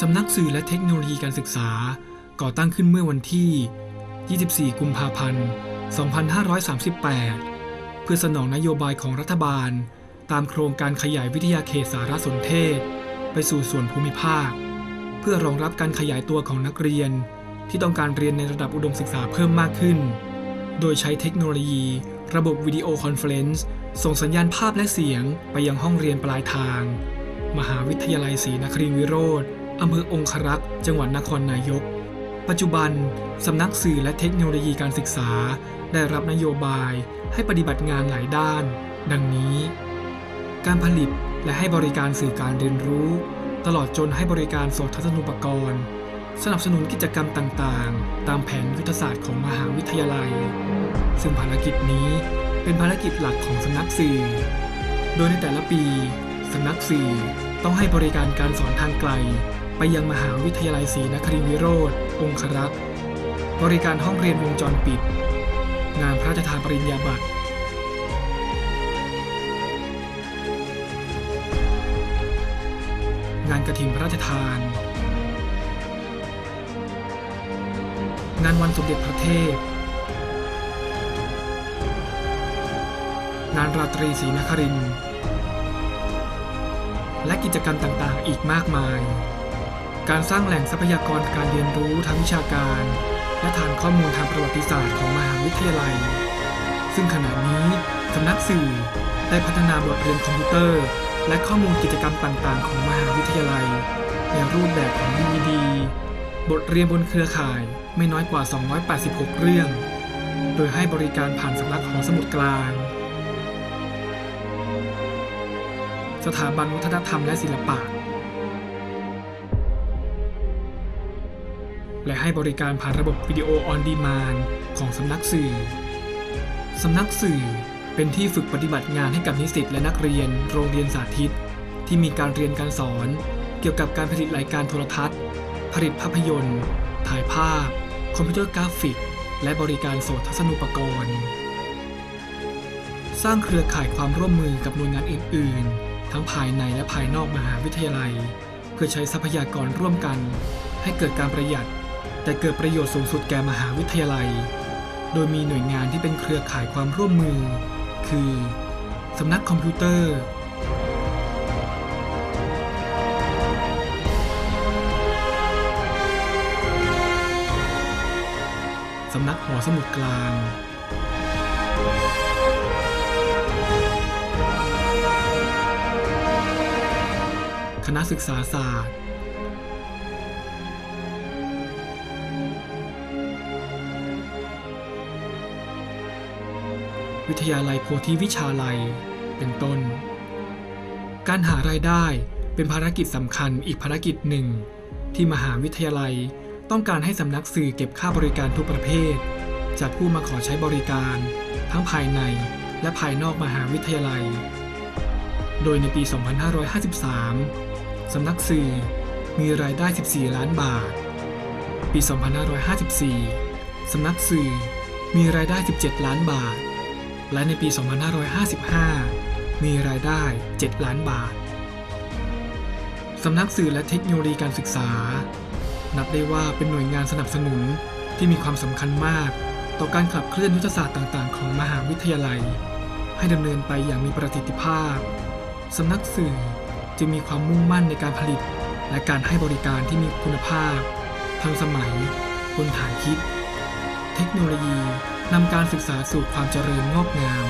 สำนักสื่อและเทคโนโลยีการศึกษา ก่อตั้งขึ้นเมื่อวันที่ 24 กุมภาพันธ์ 2538 เพื่อสนองนโยบายของรัฐบาล ตามโครงการขยายวิทยาเขตสารสนเทศ ไปสู่ส่วนภูมิภาค เพื่อรองรับการขยายตัวของนักเรียน ที่ต้องการเรียนในระดับอุดมศึกษาเพิ่มมากขึ้น โดยใช้เทคโนโลยี ระบบวิดีโอคอนเฟอเรนซ์ส่งสัญญาณภาพและเสียงไปยังห้องเรียนปลายทาง มหาวิทยาลัยศรีนครินทรวิโรธ อำเภอองครักษ์ จังหวัดนครนายก ปัจจุบัน สำนักสื่อและเทคโนโลยีการศึกษา ได้รับนโยบายให้ปฏิบัติงานหลายด้าน ดังนี้ การผลิตและให้บริการสื่อการเรียนรู้ ตลอดจนให้บริการโสตทัศนุปกรณ์ สนับสนุนกิจกรรมต่างๆ ตามแผนยุทธศาสตร์ของมหาวิทยาลัย ซึ่งภารกิจนี้เป็นภารกิจหลักของสำนักสื่อ โดยในแต่ละปีสำนักสื่อต้องให้บริการการสอนทางไกล ไปยังมหาวิทยาลัยศรีนครินทรวิโรธองครักษ์บริการห้องเรียนวงจรปิด งานพระราชทานปริญญาบัตรงานกระถิ่นพระราชทาน งานวันสมเด็จพระเทพ งานราตรีศรีนครินทร์และกิจกรรมต่างๆ อีกมากมาย การสร้างแหล่งทรัพยากรการเรียนรู้ทางวิชาการ และฐานข้อมูลทางประวัติศาสตร์ของมหาวิทยาลัย ซึ่งขณะนี้สำนักสื่อได้พัฒนาบทเรียนคอมพิวเตอร์ และข้อมูลกิจกรรมต่างๆ ของมหาวิทยาลัย ในรูปแบบของ DVD บทเรียนบนเครือข่ายไม่น้อยกว่า 286 เรื่อง โดยให้บริการผ่านสำนักหอสมุดกลาง สถาบันวัฒนธรรมและศิลปะ และให้บริการผ่านระบบวิดีโอออนดีมานของสำนักสื่อ สำนักสื่อเป็นที่ฝึกปฏิบัติงานให้กับนิสิตและนักเรียนโรงเรียนสาธิต ที่มีการเรียนการสอน เกี่ยวกับการผลิตรายการโทรทัศน์ ผลิตภาพยนตร์ ถ่ายภาพ คอมพิวเตอร์กราฟิก และบริการโสตทัศนุปกรณ์ สร้างเครือข่ายความร่วมมือกับหน่วยงานอื่น ๆ ทั้งภายในและภายนอกมหาวิทยาลัย เพื่อใช้ทรัพยากรร่วมกัน ให้เกิดการประหยัด แต่เกิดประโยชน์สูงสุดแก่มหาวิทยาลัย โดยมีหน่วยงานที่เป็นเครือข่ายความร่วมมือ คือสำนักคอมพิวเตอร์ สำนักหอสมุดกลาง คณะศึกษาศาสตร์ วิทยาลัยโพธิวิชาลัย เป็นต้น การหารายได้เป็นภารกิจสำคัญอีกภารกิจหนึ่ง ที่มหาวิทยาลัยต้องการให้สำนักสื่อเก็บค่าบริการทุกประเภท จากผู้มาขอใช้บริการ ทั้งภายในและภายนอกมหาวิทยาลัย โดยในปี 2553 สำนักสื่อมีรายได้ 14 ล้านบาท ปี 2554 สำนักสื่อมีรายได้ 17 ล้านบาท และในปี 2555 มีรายได้ 7 ล้านบาท สำนักสื่อและเทคโนโลยีการศึกษา นับได้ว่าเป็นหน่วยงานสนับสนุนที่มีความสำคัญมาก ต่อการขับเคลื่อนยุทธศาสตร์ต่างๆ ของมหาวิทยาลัย ให้ดำเนินไปอย่างมีประสิทธิภาพ สำนักสื่อจึงมีความมุ่งมั่นในการผลิต และการให้บริการที่มีคุณภาพ ทันสมัยบนฐานคิด เทคโนโลยี นำการศึกษาสู่ความเจริญงอกงาม